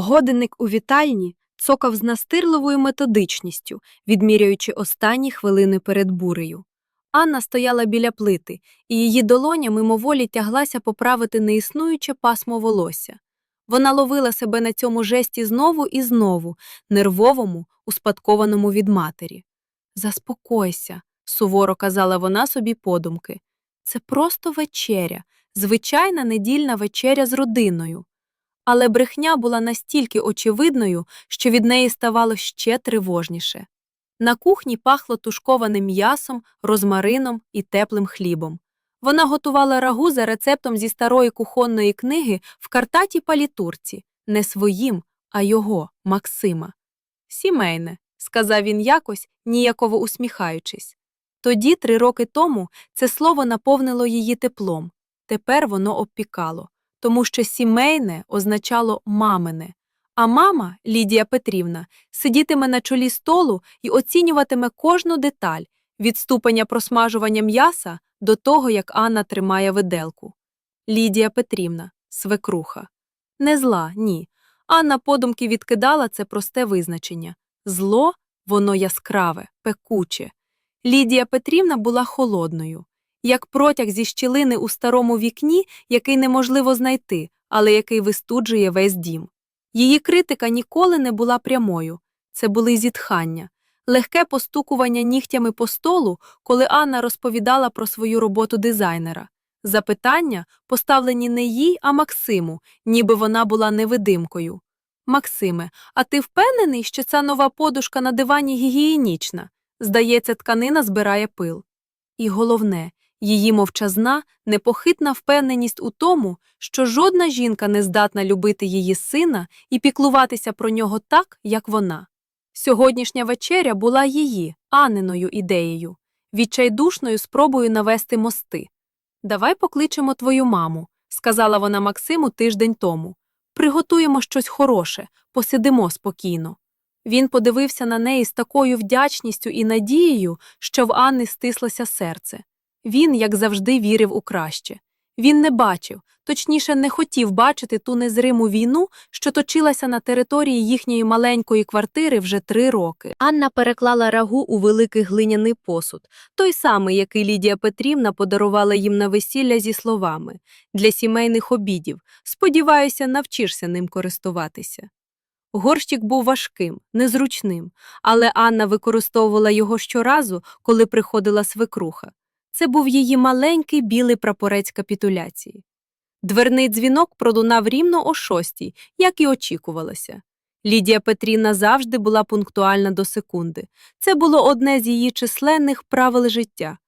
Годинник у вітальні цокав з настирливою методичністю, відміряючи останні хвилини перед бурею. Анна стояла біля плити, і її долоня мимоволі тяглася поправити неіснуюче пасмо волосся. Вона ловила себе на цьому жесті знову і знову, нервовому, успадкованому від матері. Заспокойся, суворо казала вона собі подумки. Це просто вечеря, звичайна недільна вечеря з родиною. Але брехня була настільки очевидною, що від неї ставало ще тривожніше. На кухні пахло тушкованим м'ясом, розмарином і теплим хлібом. Вона готувала рагу за рецептом зі старої кухонної книги в картаті палітурці, не своїм, а його, Максима. Сімейне, сказав він якось, ніяково усміхаючись. Тоді, три роки тому, це слово наповнило її теплом. Тепер воно обпікало, тому що сімейне означало мамине. А мама, Лідія Петрівна, сидітиме на чолі столу і оцінюватиме кожну деталь від ступеня просмажування м'яса до того, як Анна тримає виделку. Лідія Петрівна, свекруха. Не зла, ні. Анна подумки відкидала це просте визначення. Зло, воно яскраве, пекуче. Лідія Петрівна була холодною, як протяг зі щілини у старому вікні, який неможливо знайти, але який вистуджує весь дім. Її критика ніколи не була прямою, це були зітхання, легке постукування нігтями по столу, коли Анна розповідала про свою роботу дизайнера. Запитання, поставлені не їй, а Максиму, ніби вона була невидимкою. Максиме, а ти впевнений, що ця нова подушка на дивані гігієнічна? Здається, тканина збирає пил. І головне, її мовчазна, непохитна впевненість у тому, що жодна жінка не здатна любити її сина і піклуватися про нього так, як вона. Сьогоднішня вечеря була її, Анниною ідеєю, відчайдушною спробою навести мости. Давай покличемо твою маму, сказала вона Максиму тиждень тому. Приготуємо щось хороше, посидимо спокійно. Він подивився на неї з такою вдячністю і надією, що в Анни стислося серце. Він, як завжди, вірив у краще. Він не бачив, точніше, не хотів бачити ту незриму війну, що точилася на території їхньої маленької квартири вже три роки. Анна переклала рагу у великий глиняний посуд, той самий, який Лідія Петрівна подарувала їм на весілля зі словами для сімейних обідів. Сподіваюся, навчишся ним користуватися. Горщик був важким, незручним, але Анна використовувала його щоразу, коли приходила свекруха. Це був її маленький білий прапорець капітуляції. Дверний дзвінок пролунав рівно о шостій, як і очікувалося. Лідія Петрівна завжди була пунктуальна до секунди. Це було одне з її численних правил життя.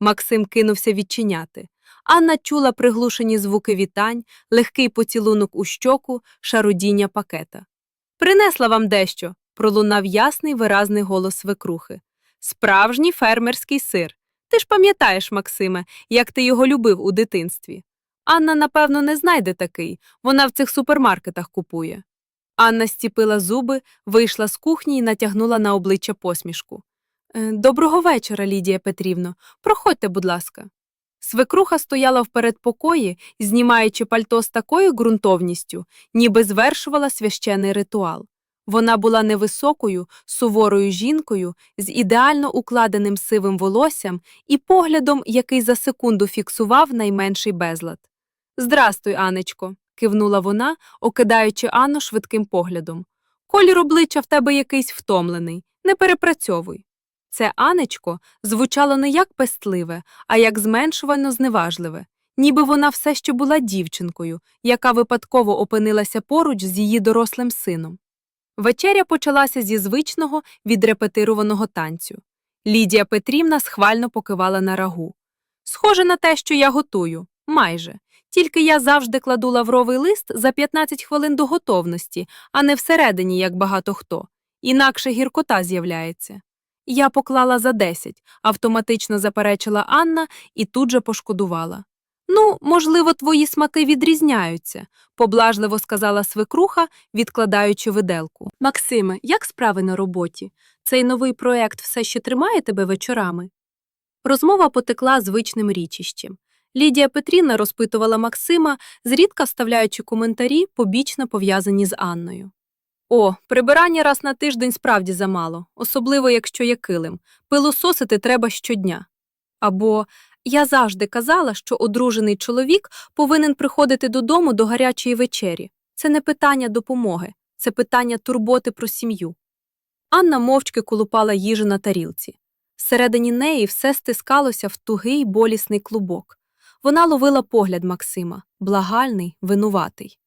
Максим кинувся відчиняти. Анна чула приглушені звуки вітань, легкий поцілунок у щоку, шарудіння пакета. Принесла вам дещо, пролунав ясний виразний голос свекрухи. Справжній фермерський сир. Ти ж пам'ятаєш, Максиме, як ти його любив у дитинстві. Анна, напевно, не знайде такий, вона в цих супермаркетах купує. Анна стіпила зуби, вийшла з кухні і натягнула на обличчя посмішку. «Е, Доброго вечора, Лідія Петрівно. Проходьте, будь ласка. Свекруха стояла в передпокої, знімаючи пальто з такою ґрунтовністю, ніби звершувала священий ритуал. Вона була невисокою, суворою жінкою з ідеально укладеним сивим волоссям і поглядом, який за секунду фіксував найменший безлад. Здрастуй, Анечко, кивнула вона, окидаючи Анну швидким поглядом. Колір обличчя в тебе якийсь втомлений, не перепрацьовуй. Це Анечко звучало не як пестливе, а як зменшувально зневажливе, ніби вона все ще була дівчинкою, яка випадково опинилася поруч з її дорослим сином. Вечеря почалася зі звичного відрепетированого танцю. Лідія Петрівна схвально покивала на рагу. Схоже на те, що я готую, майже. Тільки я завжди кладу лавровий лист за 15 хвилин до готовності, а не всередині, як багато хто. Інакше гіркота з'являється. Я поклала за 10, автоматично заперечила Анна і тут же пошкодувала. Ну, можливо, твої смаки відрізняються, поблажливо сказала свекруха, відкладаючи виделку. Максиме, як справи на роботі? Цей новий проект все ще тримає тебе вечорами? Розмова потекла звичним річищем. Лідія Петрівна розпитувала Максима, зрідка вставляючи коментарі, побічно пов'язані з Анною. О, прибирання раз на тиждень справді замало, особливо якщо є килим. Пилососити треба щодня. Або я завжди казала, що одружений чоловік повинен приходити додому до гарячої вечері. Це не питання допомоги, це питання турботи про сім'ю. Анна мовчки колупала їжу на тарілці. Всередині неї все стискалося в тугий болісний клубок. Вона ловила погляд Максима, благальний, винуватий.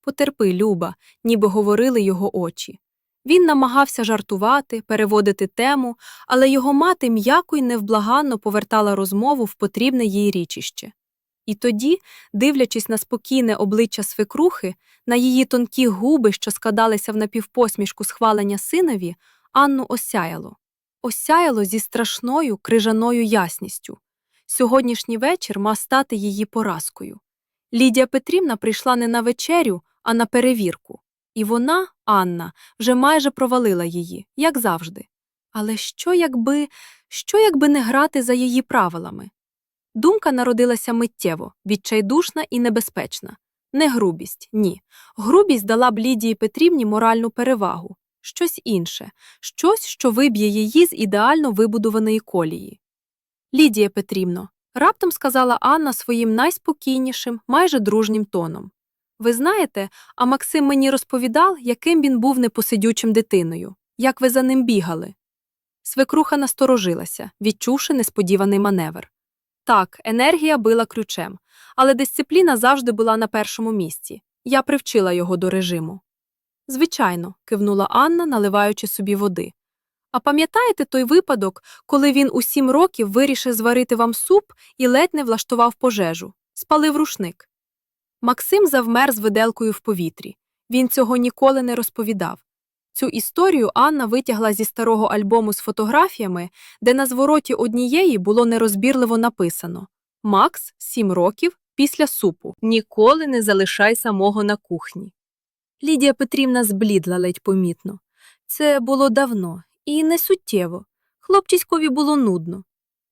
Потерпи, Люба, ніби говорили його очі. Він намагався жартувати, переводити тему, але його мати м'яко й невблаганно повертала розмову в потрібне їй річище. І тоді, дивлячись на спокійне обличчя свекрухи, на її тонкі губи, що складалися в напівпосмішку схвалення синові, Анну осяяло. Осяяло зі страшною крижаною ясністю. Сьогоднішній вечір мав стати її поразкою. Лідія Петрівна прийшла не на вечерю, а на перевірку. І вона, Анна, вже майже провалила її, як завжди. Але що якби, що якби не грати за її правилами? Думка народилася миттєво, відчайдушна і небезпечна. Не грубість, ні. Грубість дала б Лідії Петрівні моральну перевагу, щось інше, щось, що виб'є її з ідеально вибудованої колії. Лідія Петрівно, раптом сказала Анна своїм найспокійнішим, майже дружнім тоном. Ви знаєте, а Максим мені розповідав, яким він був непосидючим дитиною, як ви за ним бігали. Свекруха насторожилася, відчувши несподіваний маневр. Так, енергія била ключем, але дисципліна завжди була на першому місці. Я привчила його до режиму. Звичайно, кивнула Анна, наливаючи собі води. А пам'ятаєте той випадок, коли він у сім років вирішив зварити вам суп і ледь не влаштував пожежу, спалив рушник? Максим завмер з виделкою в повітрі. Він цього ніколи не розповідав. Цю історію Анна витягла зі старого альбому з фотографіями, де на звороті однієї було нерозбірливо написано Макс, сім років, після супу. Ніколи не залишай самого на кухні. Лідія Петрівна зблідла ледь помітно. Це було давно і не суттєво. Хлопчиськові було нудно.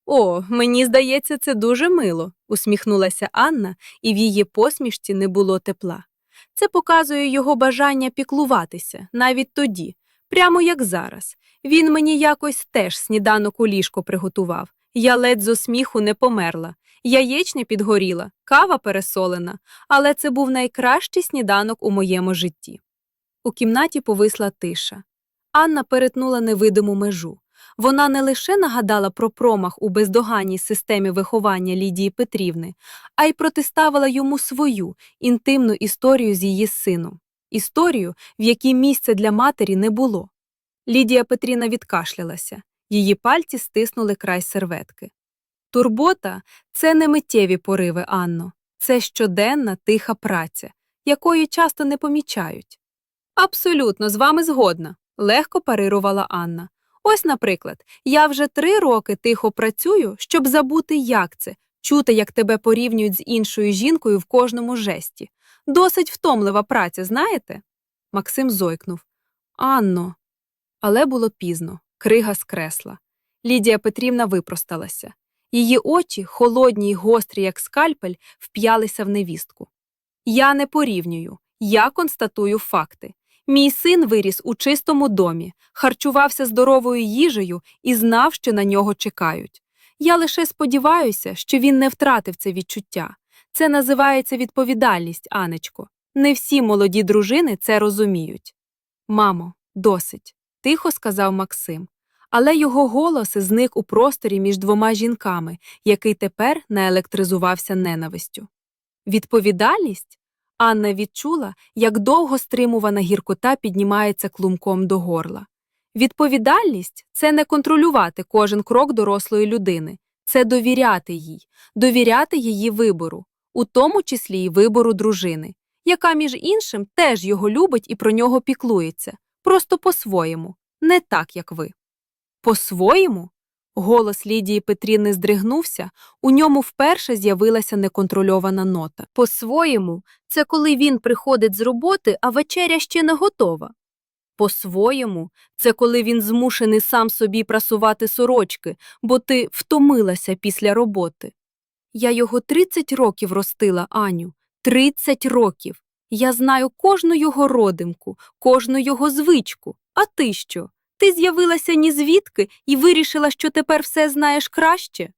О, мені здається, це дуже мило, усміхнулася Анна, і в її посмішці не було тепла. Це показує його бажання піклуватися, навіть тоді, прямо як зараз. Він мені якось теж сніданок у ліжко приготував. Я ледь зо сміху не померла. Яєчня підгоріла, кава пересолена, але це був найкращий сніданок у моєму житті. У кімнаті повисла тиша. Анна перетнула невидиму межу. Вона не лише нагадала про промах у бездоганній системі виховання Лідії Петрівни, а й протиставила йому свою інтимну історію з її сином, історію, в якій місця для матері не було. Лідія Петрівна відкашлялася, її пальці стиснули край серветки. Турбота це не миттєві пориви, Анно, це щоденна тиха праця, якої часто не помічають. Абсолютно з вами згодна, легко парирувала Анна. Ось, наприклад, я вже три роки тихо працюю, щоб забути, як це, чути, як тебе порівнюють з іншою жінкою в кожному жесті. Досить втомлива праця, знаєте? Максим зойкнув. Анно. Але було пізно, крига скресла. Лідія Петрівна випросталася. Її очі, холодні й гострі, як скальпель, вп'ялися в невістку. Я не порівнюю, я констатую факти. Мій син виріс у чистому домі, харчувався здоровою їжею і знав, що на нього чекають. Я лише сподіваюся, що він не втратив це відчуття. Це називається відповідальність, Анечко. Не всі молоді дружини це розуміють. Мамо, досить, тихо сказав Максим. Але його голос зник у просторі між двома жінками, який тепер наелектризувався ненавистю. Відповідальність? Анна відчула, як довго стримувана гіркота піднімається клумком до горла. Відповідальність це не контролювати кожен крок дорослої людини, це довіряти їй, довіряти її вибору, у тому числі й вибору дружини, яка, між іншим, теж його любить і про нього піклується, просто по-своєму, не так, як ви. По-своєму? Голос Лідії Петрівни здригнувся, у ньому вперше з'явилася неконтрольована нота. По-своєму, це коли він приходить з роботи, а вечеря ще не готова. По-своєму, це коли він змушений сам собі прасувати сорочки, бо ти втомилася після роботи. Я його 30 років ростила, Аню. 30 років. Я знаю кожну його родимку, кожну його звичку. А ти що? Ти з'явилася ні звідки і вирішила, що тепер все знаєш краще?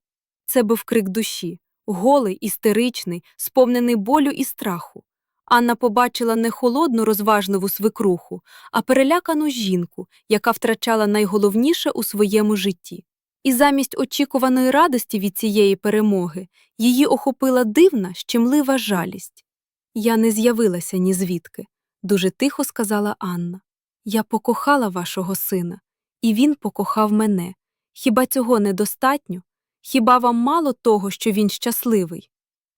Це був крик душі, голий, істеричний, сповнений болю і страху. Анна побачила не холодну розважливу свекруху, а перелякану жінку, яка втрачала найголовніше у своєму житті. І замість очікуваної радості від цієї перемоги її охопила дивна, щемлива жалість. Я не з'явилася ні звідки, дуже тихо сказала Анна. Я покохала вашого сина, і він покохав мене. Хіба цього недостатньо? Хіба вам мало того, що він щасливий?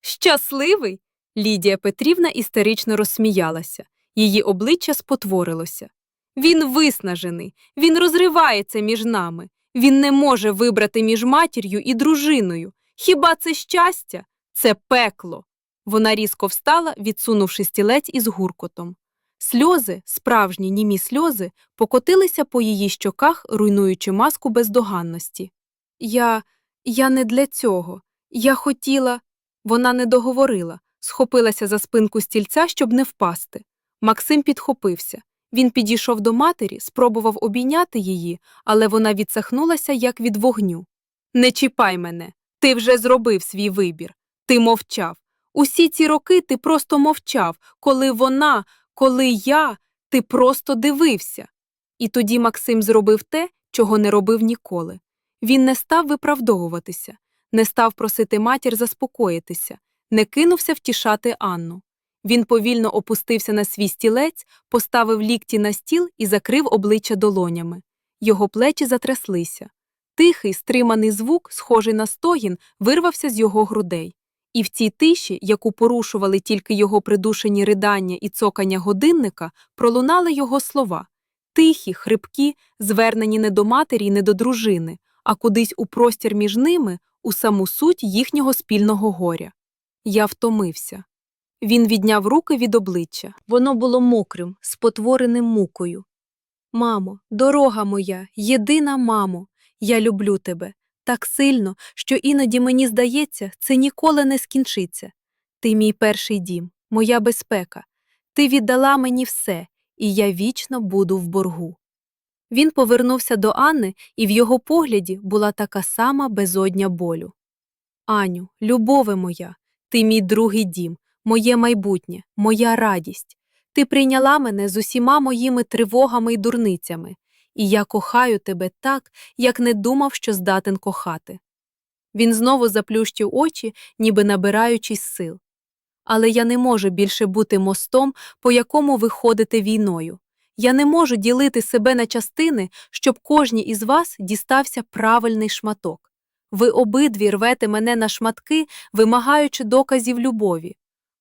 Щасливий? Лідія Петрівна істерично розсміялася. Її обличчя спотворилося. Він виснажений, він розривається між нами. Він не може вибрати між матір'ю і дружиною. Хіба це щастя? Це пекло. Вона різко встала, відсунувши стілець із гуркотом. Сльози, справжні німі сльози, покотилися по її щоках, руйнуючи маску бездоганності. Я. я не для цього. Я хотіла. Вона не договорила, схопилася за спинку стільця, щоб не впасти. Максим підхопився. Він підійшов до матері, спробував обійняти її, але вона відсахнулася, як від вогню. Не чіпай мене. Ти вже зробив свій вибір. Ти мовчав. Усі ці роки ти просто мовчав, коли вона, коли я, ти просто дивився. І тоді Максим зробив те, чого не робив ніколи. Він не став виправдовуватися, не став просити матір заспокоїтися, не кинувся втішати Анну. Він повільно опустився на свій стілець, поставив лікті на стіл і закрив обличчя долонями. Його плечі затряслися. Тихий, стриманий звук, схожий на стогін, вирвався з його грудей. І в цій тиші, яку порушували тільки його придушені ридання і цокання годинника, пролунали його слова тихі, хрипкі, звернені не до матері й не до дружини, а кудись у простір між ними, у саму суть їхнього спільного горя. Я втомився. Він відняв руки від обличчя. Воно було мокрим, спотвореним мукою. Мамо, дорога моя, єдина мамо, я люблю тебе так сильно, що іноді мені здається, це ніколи не скінчиться. Ти мій перший дім, моя безпека. Ти віддала мені все, і я вічно буду в боргу. Він повернувся до Анни, і в його погляді була така сама безодня болю. Аню, любове моя, ти мій другий дім, моє майбутнє, моя радість. Ти прийняла мене з усіма моїми тривогами й дурницями, і я кохаю тебе так, як не думав, що здатен кохати. Він знову заплющив очі, ніби набираючись сил. Але я не можу більше бути мостом, по якому ви ходите війною. Я не можу ділити себе на частини, щоб кожній із вас дістався правильний шматок. Ви обидві рвете мене на шматки, вимагаючи доказів любові.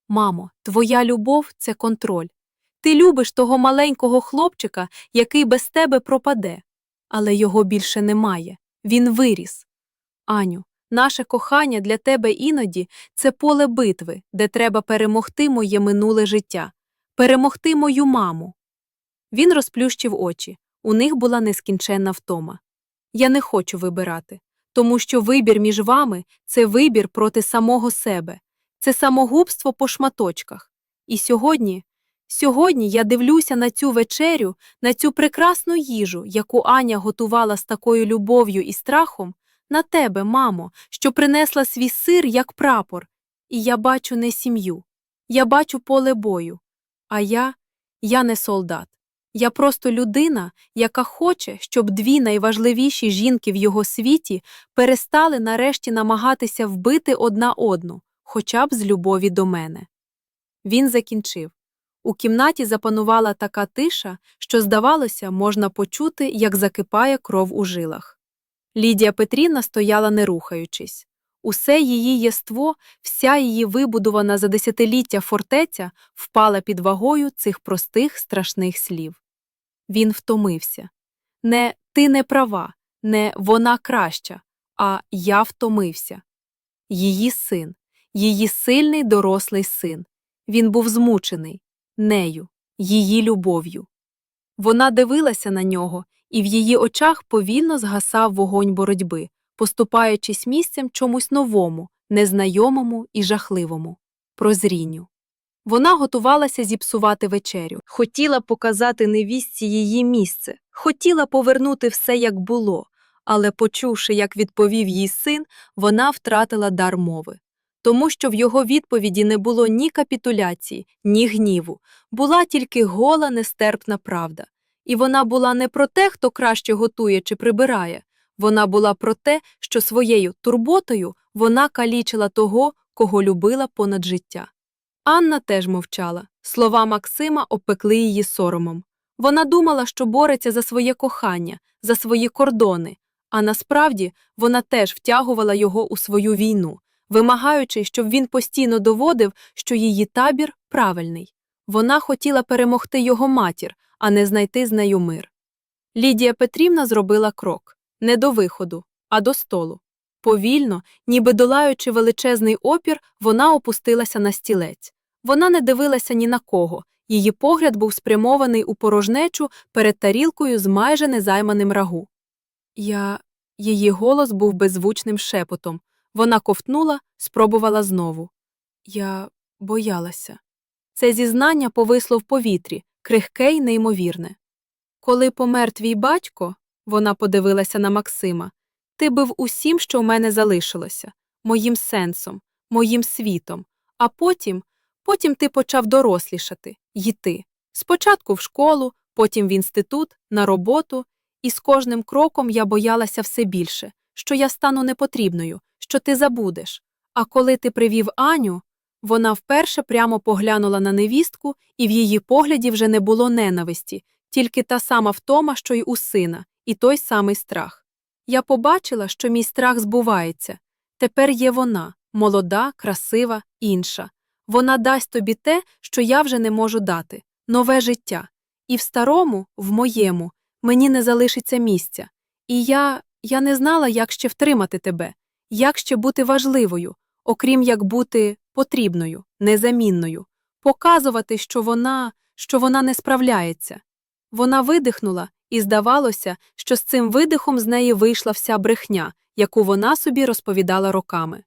Мамо, твоя любов це контроль. Ти любиш того маленького хлопчика, який без тебе пропаде, але його більше немає. Він виріс. Аню, наше кохання для тебе іноді це поле битви, де треба перемогти моє минуле життя, перемогти мою маму. Він розплющив очі. У них була нескінченна втома. Я не хочу вибирати, тому що вибір між вами це вибір проти самого себе, це самогубство по шматочках. І сьогодні, сьогодні я дивлюся на цю вечерю, на цю прекрасну їжу, яку Аня готувала з такою любов'ю і страхом, на тебе, мамо, що принесла свій сир як прапор, і я бачу не сім'ю, я бачу поле бою. А я, я не солдат. Я просто людина, яка хоче, щоб дві найважливіші жінки в його світі перестали нарешті намагатися вбити одна одну, хоча б з любові до мене. Він закінчив. У кімнаті запанувала така тиша, що, здавалося, можна почути, як закипає кров у жилах. Лідія Петрівна стояла не рухаючись. Усе її єство, вся її вибудована за десятиліття фортеця впала під вагою цих простих страшних слів. Він втомився. Не ти не права, не вона краща, а я втомився. Її син, її сильний дорослий син. Він був змучений нею, її любов'ю. Вона дивилася на нього, і в її очах повільно згасав вогонь боротьби, поступаючись місцем чомусь новому, незнайомому і жахливому прозрінню. Вона готувалася зіпсувати вечерю, хотіла показати невістці її місце, хотіла повернути все, як було, але, почувши, як відповів їй син, вона втратила дар мови. Тому що в його відповіді не було ні капітуляції, ні гніву, була тільки гола нестерпна правда. І вона була не про те, хто краще готує чи прибирає, вона була про те, що своєю турботою вона калічила того, кого любила понад життя. Анна теж мовчала. Слова Максима обпекли її соромом. Вона думала, що бореться за своє кохання, за свої кордони, а насправді вона теж втягувала його у свою війну, вимагаючи, щоб він постійно доводив, що її табір правильний. Вона хотіла перемогти його матір, а не знайти з нею мир. Лідія Петрівна зробила крок не до виходу, а до столу. Повільно, ніби долаючи величезний опір, вона опустилася на стілець. Вона не дивилася ні на кого, її погляд був спрямований у порожнечу перед тарілкою з майже незайманим рагу. Я. Її голос був беззвучним шепотом. Вона ковтнула, спробувала знову. Я боялася. Це зізнання повисло в повітрі, крихке й неймовірне. Коли помер твій батько, вона подивилася на Максима, ти був усім, що в мене залишилося, моїм сенсом, моїм світом, а потім, потім ти почав дорослішати, йти. Спочатку в школу, потім в інститут, на роботу, і з кожним кроком я боялася все більше, що я стану непотрібною, що ти забудеш. А коли ти привів Аню, вона вперше прямо поглянула на невістку, і в її погляді вже не було ненависті, тільки та сама втома, що й у сина, і той самий страх. Я побачила, що мій страх збувається. Тепер є вона, молода, красива, інша. Вона дасть тобі те, що я вже не можу дати нове життя. І в старому, в моєму, мені не залишиться місця. І я, я не знала, як ще втримати тебе, як ще бути важливою, окрім як бути потрібною, незамінною, показувати, що вона, що вона не справляється. Вона видихнула, і здавалося, що з цим видихом з неї вийшла вся брехня, яку вона собі розповідала роками.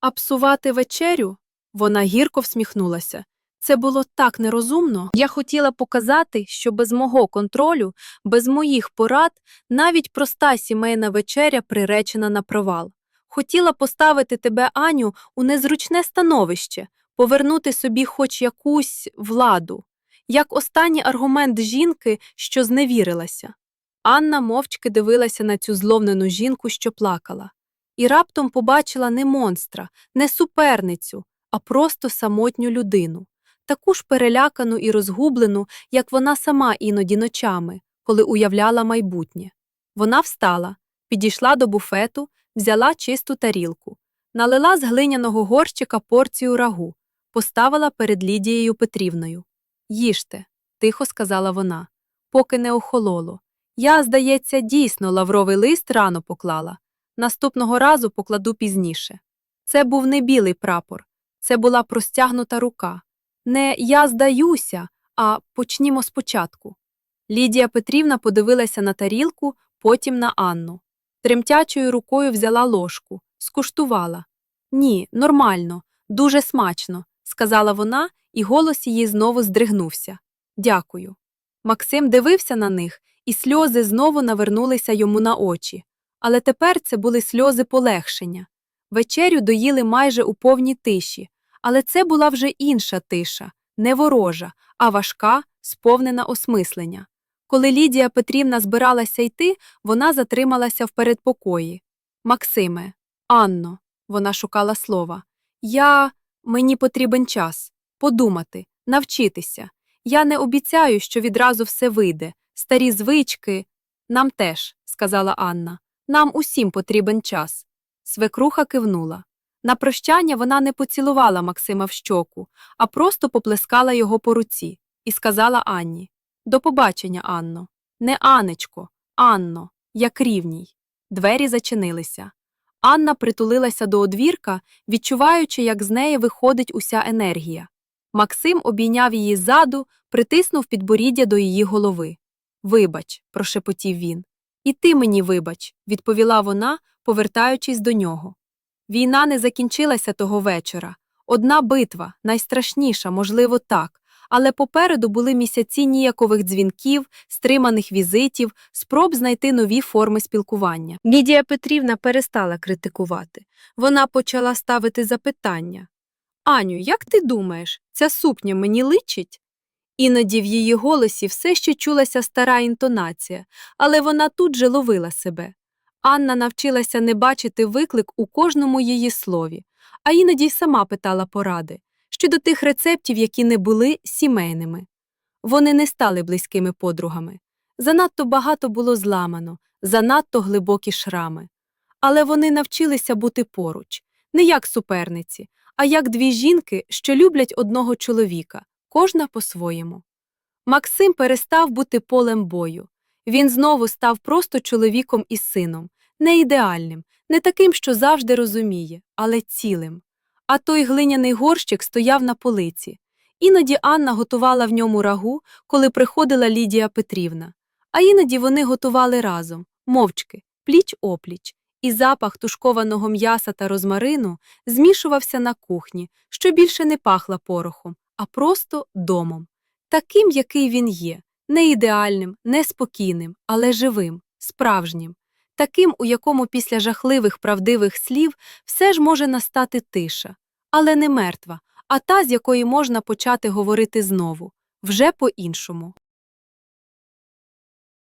А псувати вечерю? Вона гірко всміхнулася. Це було так нерозумно. Я хотіла показати, що без мого контролю, без моїх порад, навіть проста сімейна вечеря приречена на провал. Хотіла поставити тебе, Аню, у незручне становище, повернути собі хоч якусь владу, як останній аргумент жінки, що зневірилася. Анна мовчки дивилася на цю зловнену жінку, що плакала, і раптом побачила не монстра, не суперницю, а просто самотню людину, таку ж перелякану і розгублену, як вона сама іноді ночами, коли уявляла майбутнє. Вона встала, підійшла до буфету, взяла чисту тарілку, налила з глиняного горщика порцію рагу, поставила перед Лідією Петрівною. Їжте, тихо сказала вона, поки не охололо. Я, здається, дійсно лавровий лист рано поклала. Наступного разу покладу пізніше. Це був не білий прапор, це була простягнута рука. Не я здаюся, а почнімо спочатку. Лідія Петрівна подивилася на тарілку, потім на Анну. Тремтячою рукою взяла ложку, скуштувала. Ні, нормально, дуже смачно, сказала вона, і голос її знову здригнувся. Дякую. Максим дивився на них, і сльози знову навернулися йому на очі. Але тепер це були сльози полегшення. Вечерю доїли майже у повній тиші, але це була вже інша тиша, не ворожа, а важка, сповнена осмислення. Коли Лідія Петрівна збиралася йти, вона затрималася в передпокої. Максиме, Анно, вона шукала слова. Я. Мені потрібен час подумати, навчитися. Я не обіцяю, що відразу все вийде. Старі звички. Нам теж, сказала Анна. Нам усім потрібен час. Свекруха кивнула. На прощання вона не поцілувала Максима в щоку, а просто поплескала його по руці і сказала Анні До побачення, Анно. Не Анечко, Анно, як рівній. Двері зачинилися. Анна притулилася до одвірка, відчуваючи, як з неї виходить уся енергія. Максим обійняв її ззаду, притиснув підборіддя до її голови. Вибач, прошепотів він. І ти мені вибач, відповіла вона, повертаючись до нього. Війна не закінчилася того вечора. Одна битва, найстрашніша, можливо, так, але попереду були місяці ніякових дзвінків, стриманих візитів, спроб знайти нові форми спілкування. Лідія Петрівна перестала критикувати. Вона почала ставити запитання. Аню, як ти думаєш, ця сукня мені личить? Іноді в її голосі все ще чулася стара інтонація, але вона тут же ловила себе. Анна навчилася не бачити виклик у кожному її слові, а іноді й сама питала поради щодо тих рецептів, які не були сімейними. Вони не стали близькими подругами. Занадто багато було зламано, занадто глибокі шрами. Але вони навчилися бути поруч, не як суперниці, а як дві жінки, що люблять одного чоловіка, кожна по-своєму. Максим перестав бути полем бою. Він знову став просто чоловіком і сином, не ідеальним, не таким, що завжди розуміє, але цілим. А той глиняний горщик стояв на полиці. Іноді Анна готувала в ньому рагу, коли приходила Лідія Петрівна. А іноді вони готували разом, мовчки, пліч опліч, і запах тушкованого м'яса та розмарину змішувався на кухні, що більше не пахла порохом, а просто домом. Таким, який він є, не ідеальним, не спокійним, але живим, справжнім, таким, у якому після жахливих правдивих слів все ж може настати тиша, але не мертва, а та, з якої можна почати говорити знову, вже по-іншому.